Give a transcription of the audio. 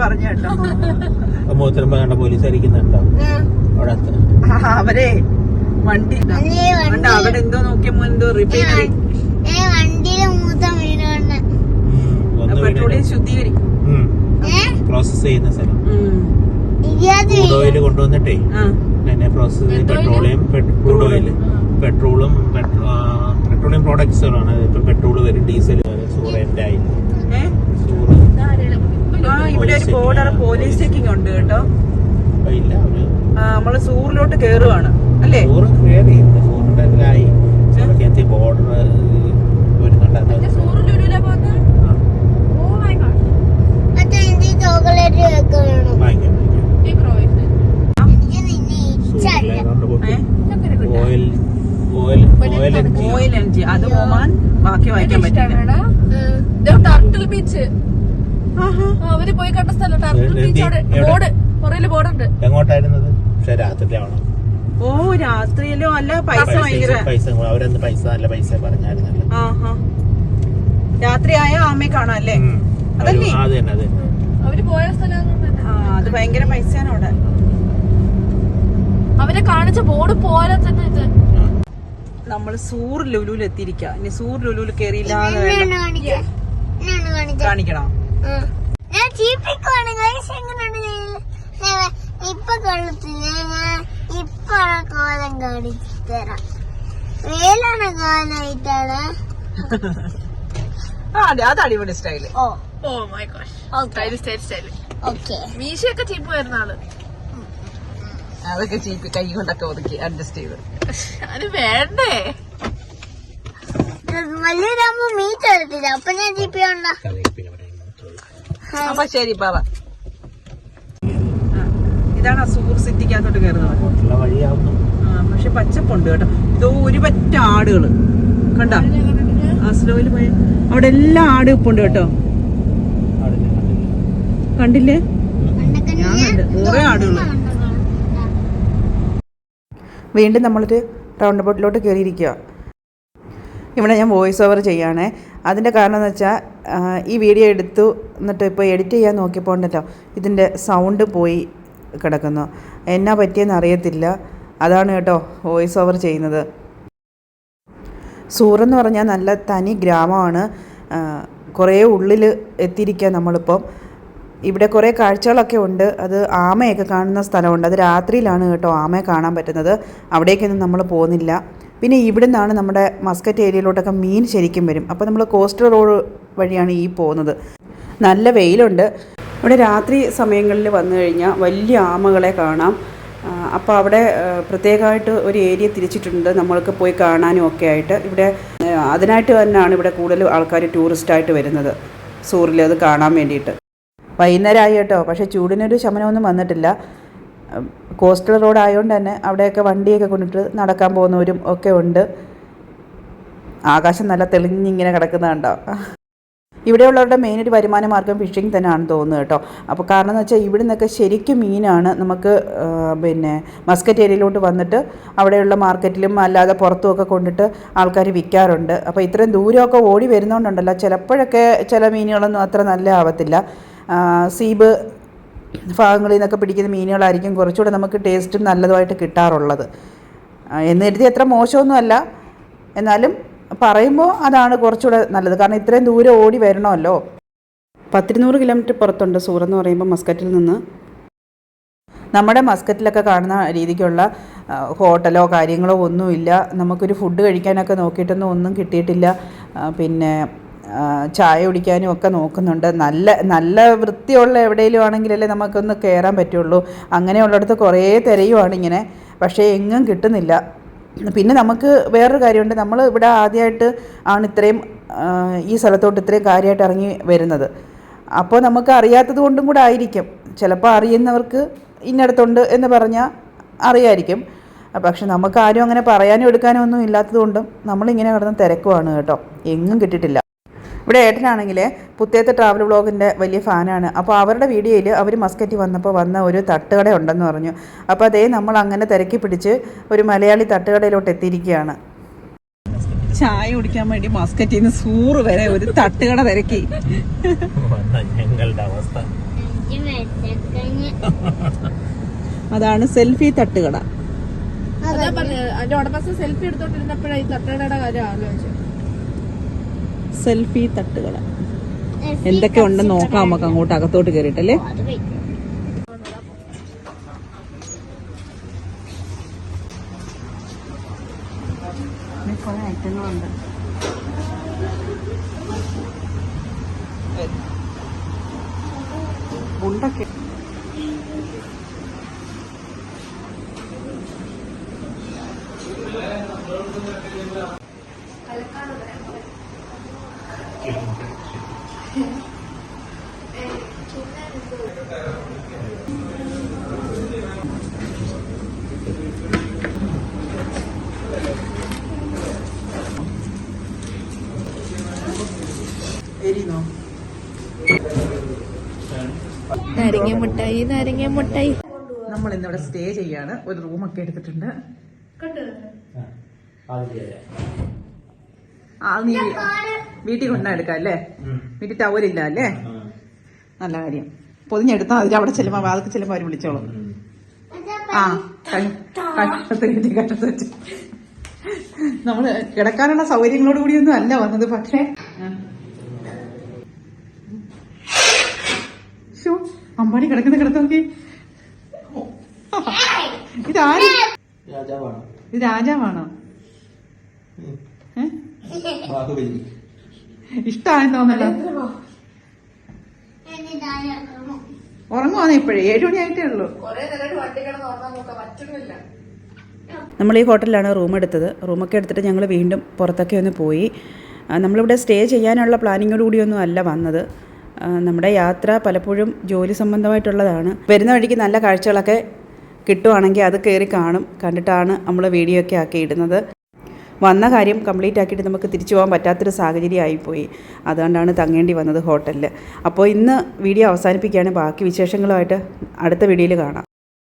പറഞ്ഞ കേട്ടോ. മൂത്രമ്പ കണ്ട പോലീസ് അരിക്കുന്നുണ്ടോ അവിടെ അവരെ വണ്ടി വണ്ടി. അവിടെ എന്തോ നോക്കിയപ്പോ എന്തോ റിപ്പയർ പെട്രോളിയം ശുദ്ധീകരി ഏ? പ്രോസസ് ചെയ്യുന്ന സ്ഥലം. ക്രൂഡ് ഓയിൽ കൊണ്ടുവന്നിട്ടേ. ആ. പ്രോസസ് ചെയ്ത് പെട്രോളിയം ക്രൂഡ് ഓയിൽ പെട്രോളും പെട്രോളിയം പ്രോഡക്ട്സുകളാണ് ഇപ്പൊ പെട്രോൾ വരും ഡീസൽ വരും സൂറന്റെ ബോർഡർ പോലീസ് ചെക്കിംഗ് ഉണ്ട് കേട്ടോ. ഇല്ല ആ, നമ്മൾ സൂറിലോട്ട് കേറുവാണ്. അല്ലേ? ബോർഡർ ഓയിൽ ഓയിൽ എൻജി അത് പോവാൻ ബാക്കി വായിക്കാൻ പറ്റില്ല. Turtle beach. അവർ പോയി കണ്ട സ്ഥലം? ബോർഡ് പുറയിൽ ബോർഡുണ്ട്. എങ്ങോട്ടായിരുന്നത്? പക്ഷെ രാത്രിയിലാവണം ഓ രാത്രിയിലോ അല്ല പൈസ പൈസ അവരന്ന് പൈസ നല്ല പൈസ പറഞ്ഞായിരുന്നല്ലോ. രാത്രി ആയ ആമയെ കാണാം അല്ലേ? അതല്ലേ? അത് അത് തന്നെ അത് അവർ പോയ സ്ഥലം അത് ഭയങ്കര പൈസയാണ് അവിടെ. അവരെ കാണിച്ച ബോർഡ് പോലെ തന്നെ ഇത്. നമ്മൾ സൂർ ലുലുവിൽ എത്തിയിരിക്ക. ഇനി സൂർ ലുലുവിൽ കയറിയില്ല കാണിക്കണം. ഞാൻ ചീപ്പിക്കുവാണ്. എങ്ങനെയുണ്ട് ഇപ്പൊ കൊള്ളത്തില്ല ഞാൻ ഇപ്പൊ കോലം കാണിച്ചു തരാം. വേലാണ് കോലായിട്ടാണ്. ആ അതെ അത് അടിപൊളി സ്റ്റൈൽ ഓ. ഓ my god style style style okay മീശയൊക്കെ ചീപ്പ് വരുന്ന ആൾ. അതൊക്കെ ചീപ്പ് കൈ കൊണ്ടൊക്കെ ഒതുക്കി അഡ്ജസ്റ്റ് ചെയ്ത്. അത് വേണ്ടേ? വലിയൊരാകുമ്പോ മീറ്റ് എടുത്തില്ല അപ്പൊ ഞാൻ ചീപ്പി ഉണ്ട കറിവേപ്പില പറയുന്നത് മാത്രമേ ഉള്ളൂ. അപ്പൊ ശരി പാവ ഇതാണ് അസൂർ സൂർ സിറ്റിക്കകത്തോട്ട് കയറുന്നത് പക്ഷെ പച്ചപ്പുണ്ട് കേട്ടോ. ഇതോ ഒരു പറ്റ ആടുകൾ. കണ്ട? ആ സ്ലോയിൽ അവിടെ എല്ലാ ആട് ഇപ്പുണ്ട് കേട്ടോ. കണ്ടില്ലേ? ഞാൻ കണ്ട് കുറെ ആടുകൾ. വീണ്ടും നമ്മളൊരു റൗണ്ട് ബോട്ടിലോട്ട് കയറിയിരിക്കുക ഇവിടെ ഞാൻ വോയിസ് ഓവർ ചെയ്യുകയാണേ അതിന്റെ കാരണം എന്ന് വെച്ചാൽ ഈ വീഡിയോ എടുത്തു എന്നിട്ട് ഇപ്പോൾ എഡിറ്റ് ചെയ്യാൻ നോക്കിയപ്പോൾ ഉണ്ടല്ലോ ഇതിന്റെ സൗണ്ട് പോയി കിടക്കുന്നു. എന്നാ പറ്റിയെന്ന് അറിയത്തില്ല. അതാണ് കേട്ടോ വോയിസ് ഓവർ ചെയ്യുന്നത്. സൂറെന്ന് പറഞ്ഞാൽ നല്ല തനി ഗ്രാമമാണ്. കുറേ ഉള്ളിൽ എത്തിയിരിക്കുക നമ്മളിപ്പം. ഇവിടെ കുറേ കാഴ്ചകളൊക്കെ ഉണ്ട്. അത് ആമയൊക്കെ കാണുന്ന സ്ഥലമുണ്ട്. അത് രാത്രിയിലാണ് കേട്ടോ ആമയെ കാണാൻ പറ്റുന്നത്. അവിടേക്കൊന്നും നമ്മൾ പോകുന്നില്ല. പിന്നെ ഇവിടെ നിന്നാണ് നമ്മുടെ മസ്കറ്റ് ഏരിയയിലോട്ടൊക്കെ മീൻ ശരിക്കും വരും. അപ്പോൾ നമ്മൾ കോസ്റ്റൽ റോഡ് വഴിയാണ് ഈ പോകുന്നത്. നല്ല വെയിലുണ്ട്. ഇവിടെ രാത്രി സമയങ്ങളിൽ വന്നു കഴിഞ്ഞാൽ വലിയ ആമകളെ കാണാം. അപ്പോൾ അവിടെ പ്രത്യേകമായിട്ട് ഒരു ഏരിയ തിരിച്ചിട്ടുണ്ട്. നമ്മൾക്ക് പോയി കാണാനും ഒക്കെ ആയിട്ട്. ഇവിടെ അതിനായിട്ട് തന്നെയാണ് ഇവിടെ കൂടുതൽ ആൾക്കാർ ടൂറിസ്റ്റായിട്ട് വരുന്നത്. സൂറിൽ അത് കാണാൻ വേണ്ടിയിട്ട്. വൈകുന്നേരമായി കേട്ടോ. പക്ഷേ ചൂടിനൊരു ശമനമൊന്നും വന്നിട്ടില്ല. കോസ്റ്റൽ റോഡ് ആയതുകൊണ്ട് തന്നെ അവിടെയൊക്കെ വണ്ടിയൊക്കെ കൊണ്ടിട്ട് നടക്കാൻ പോകുന്നവരും ഒക്കെ ഉണ്ട്. ആകാശം നല്ല തെളിഞ്ഞിങ്ങനെ കിടക്കുന്നതുണ്ടോ ഇവിടെയുള്ളവരുടെ മെയിൻ ഒരു വരുമാന മാർഗം ഫിഷിംഗ് തന്നെയാണ് തോന്നുന്നത് കേട്ടോ. അപ്പോൾ കാരണം എന്ന് വെച്ചാൽ ഇവിടെ നിന്നൊക്കെ ശരിക്കും മീനാണ് നമുക്ക് പിന്നെ മസ്കറ്റ് ഏരിയയിലോട്ട് വന്നിട്ട് അവിടെയുള്ള മാർക്കറ്റിലും അല്ലാതെ പുറത്തുമൊക്കെ കൊണ്ടിട്ട് ആൾക്കാർ വിൽക്കാറുണ്ട്. അപ്പോൾ ഇത്രയും ദൂരമൊക്കെ ഓടി വരുന്നതുകൊണ്ടുണ്ടല്ലോ ചിലപ്പോഴൊക്കെ ചില മീനുകളൊന്നും അത്ര നല്ല ആവത്തില്ല. സീബ് ഭാഗങ്ങളിൽ നിന്നൊക്കെ പിടിക്കുന്ന മീനുകളായിരിക്കും കുറച്ചുകൂടെ നമുക്ക് ടേസ്റ്റും നല്ലതുമായിട്ട് കിട്ടാറുള്ളത്. എന്ന് കരുതി അത്ര മോശമൊന്നുമല്ല. എന്നാലും പറയുമ്പോൾ അതാണ് കുറച്ചുകൂടെ നല്ലത്. കാരണം ഇത്രയും ദൂരെ ഓടി വരണമല്ലോ. പത്തിരുന്നൂറ് കിലോമീറ്റർ പുറത്തുണ്ട് സൂറ എന്ന് പറയുമ്പോൾ മസ്കറ്റിൽ നിന്ന്. നമ്മുടെ മസ്കറ്റിലൊക്കെ കാണുന്ന രീതിക്കുള്ള ഹോട്ടലോ കാര്യങ്ങളോ ഒന്നുമില്ല. നമുക്കൊരു ഫുഡ് കഴിക്കാനൊക്കെ നോക്കിയിട്ടൊന്നും ഒന്നും കിട്ടിയിട്ടില്ല. പിന്നെ ചായ കുടിക്കാനും ഒക്കെ നോക്കുന്നുണ്ട്. നല്ല നല്ല വൃത്തിയുള്ള എവിടെയെങ്കിലും ആണെങ്കിലല്ലേ നമുക്കൊന്ന് കയറാൻ പറ്റുള്ളൂ. അങ്ങനെയുള്ളിടത്ത് കുറേ തിരയുവാണ് ഇങ്ങനെ. പക്ഷേ എങ്ങും കിട്ടുന്നില്ല. പിന്നെ നമുക്ക് വേറൊരു കാര്യമുണ്ട്. നമ്മൾ ഇവിടെ ആദ്യമായിട്ട് ആണ് ഇത്രയും ഈ സ്ഥലത്തോട്ട് ഇത്രയും കാര്യമായിട്ട് ഇറങ്ങി വരുന്നത്. അപ്പോൾ നമുക്ക് അറിയാത്തത് കൊണ്ടും കൂടെ ആയിരിക്കും. ചിലപ്പോൾ അറിയുന്നവർക്ക് ഇന്നടത്തുണ്ട് എന്ന് പറഞ്ഞാൽ അറിയായിരിക്കും. പക്ഷെ നമുക്ക് ആരും അങ്ങനെ പറയാനും എടുക്കാനും ഒന്നും ഇല്ലാത്തത് കൊണ്ടും നമ്മളിങ്ങനെ കിടന്ന് തിരക്കുവാണ് കേട്ടോ. എങ്ങും കിട്ടിയിട്ടില്ല. ഇവിടെ ഏട്ടനാണെങ്കിൽ പുത്തേത്ത് ട്രാവൽ വ്ളോഗിന്റെ വലിയ ഫാനാണ്. അപ്പോൾ അവരുടെ വീഡിയോയിൽ അവർ മസ്കറ്റ് വന്നപ്പോൾ വന്ന ഒരു തട്ടുകട ഉണ്ടെന്ന് പറഞ്ഞു. അപ്പോൾ അതേ നമ്മൾ അങ്ങനെ തിരക്കി പിടിച്ച് ഒരു മലയാളി തട്ടുകടയിലോട്ട് എത്തിയിരിക്കുകയാണ്. ചായ കുടിക്കാൻ വേണ്ടി മസ്കറ്റിൽ നിന്ന് സൂറ് വരെ ഒരു തട്ടുകട തിരക്കി. ഞങ്ങളുടെ അവസ്ഥ. അതാണ് സെൽഫി തട്ടുകട. അതാ പറഞ്ഞത്. അതിന്റെ ഉടമസ്ഥ സെൽഫി എടുത്തോണ്ടിരുന്നപ്പോഴാണ് ഈ തട്ടുകടയുടെ കാര്യം ആലോചിച്ചു സെൽഫി തട്ടുകട എന്തൊക്കെ ഉണ്ടെന്ന് നോക്കാം നമുക്ക് അങ്ങോട്ട് അകത്തോട്ട് കയറിയിട്ടല്ലേ കുറെ ഐറ്റങ്ങളുണ്ട്. ഉണ്ടൊക്കെ നാരങ്ങ മുട്ടായി നാരങ്ങ മുട്ടായി. നമ്മൾ ഇന്നിവിടെ സ്റ്റേ ചെയ്യാണ്. ഒരു റൂമൊക്കെ എടുത്തിട്ടുണ്ട്. ആ നീ വീട്ടിൽ കൊണ്ടാ എടുക്കാല്ലേ വീട്ടിൽ ടവലില്ല അല്ലേ? നല്ല കാര്യം. പൊതിഞ്ഞെടുത്താൽ അതിൽ അവിടെ ചെല്ലുമ്പോൾ വാതിൽ ചെല്ലുമ്പോൾ അവർ വിളിച്ചോളും. ആ കഴി- കട്ടത്ത് കെട്ടി കട്ടത്ത് വെച്ച് നമ്മൾ കിടക്കാനുള്ള സൗകര്യങ്ങളോട് കൂടിയൊന്നും അല്ല വന്നത് പക്ഷേ ശോ, അമ്പാടി കിടക്കുന്ന കിടത്തോക്കി ഇതാര് രാജാവാണ്. ഇത് രാജാവാണോ? ഇഷ്ടമാണെന്ന് തോന്നല്ലോ ഉറങ്ങുവാന്ന് ഇപ്പോഴേ. ഏഴ് മണിയായിട്ടേ ഉള്ളൂ. നമ്മൾ ഈ ഹോട്ടലിലാണ് റൂം എടുത്തത്. റൂമൊക്കെ എടുത്തിട്ട് ഞങ്ങൾ വീണ്ടും പുറത്തൊക്കെ ഒന്ന് പോയി. നമ്മളിവിടെ സ്റ്റേ ചെയ്യാനുള്ള പ്ലാനിങ്ങോട് കൂടിയൊന്നും അല്ല വന്നത്. നമ്മുടെ യാത്ര പലപ്പോഴും ജോലി സംബന്ധമായിട്ടുള്ളതാണ്. വരുന്ന വഴിക്ക് നല്ല കാഴ്ചകളൊക്കെ കിട്ടുവാണെങ്കിൽ അത് കയറി കാണും. കണ്ടിട്ടാണ് നമ്മൾ വീഡിയോ ഒക്കെ ആക്കി ഇടുന്നത് വന്ന കാര്യം കംപ്ലീറ്റ് ആക്കിയിട്ട് നമുക്ക് തിരിച്ചു പോകാൻ പറ്റാത്തൊരു സാഹചര്യം ആയിപ്പോയി അതുകൊണ്ടാണ് തങ്ങേണ്ടി വന്നത് ഹോട്ടലിൽ അപ്പോൾ ഇന്ന് വീഡിയോ അവസാനിപ്പിക്കുകയാണ്. ബാക്കി വിശേഷങ്ങളുമായിട്ട് അടുത്ത വീഡിയോയിൽ കാണാം.